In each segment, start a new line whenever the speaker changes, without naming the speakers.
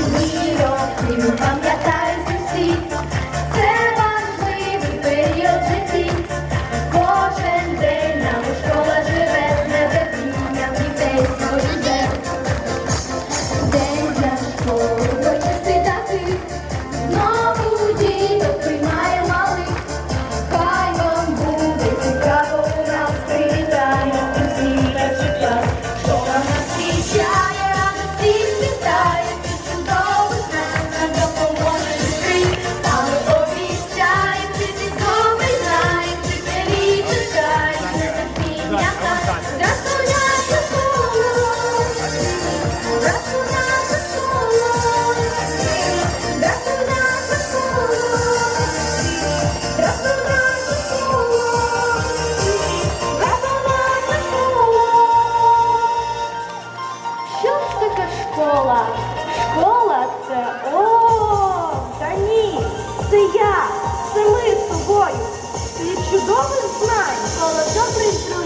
Tranquilo, triunfando. школа. Школа це о, та ні. Це я, це ми з тобою. Ти чудовий знань, школа добрий друг.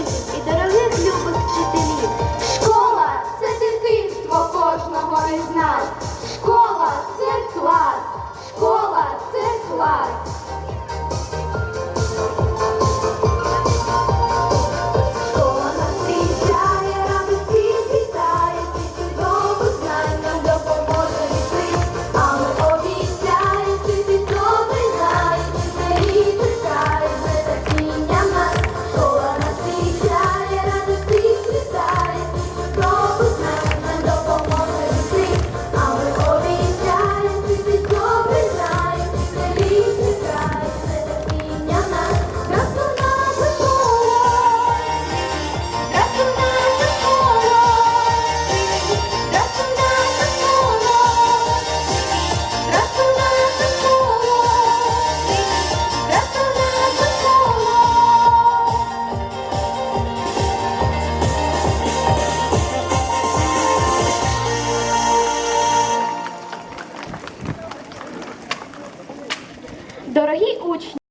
Учні.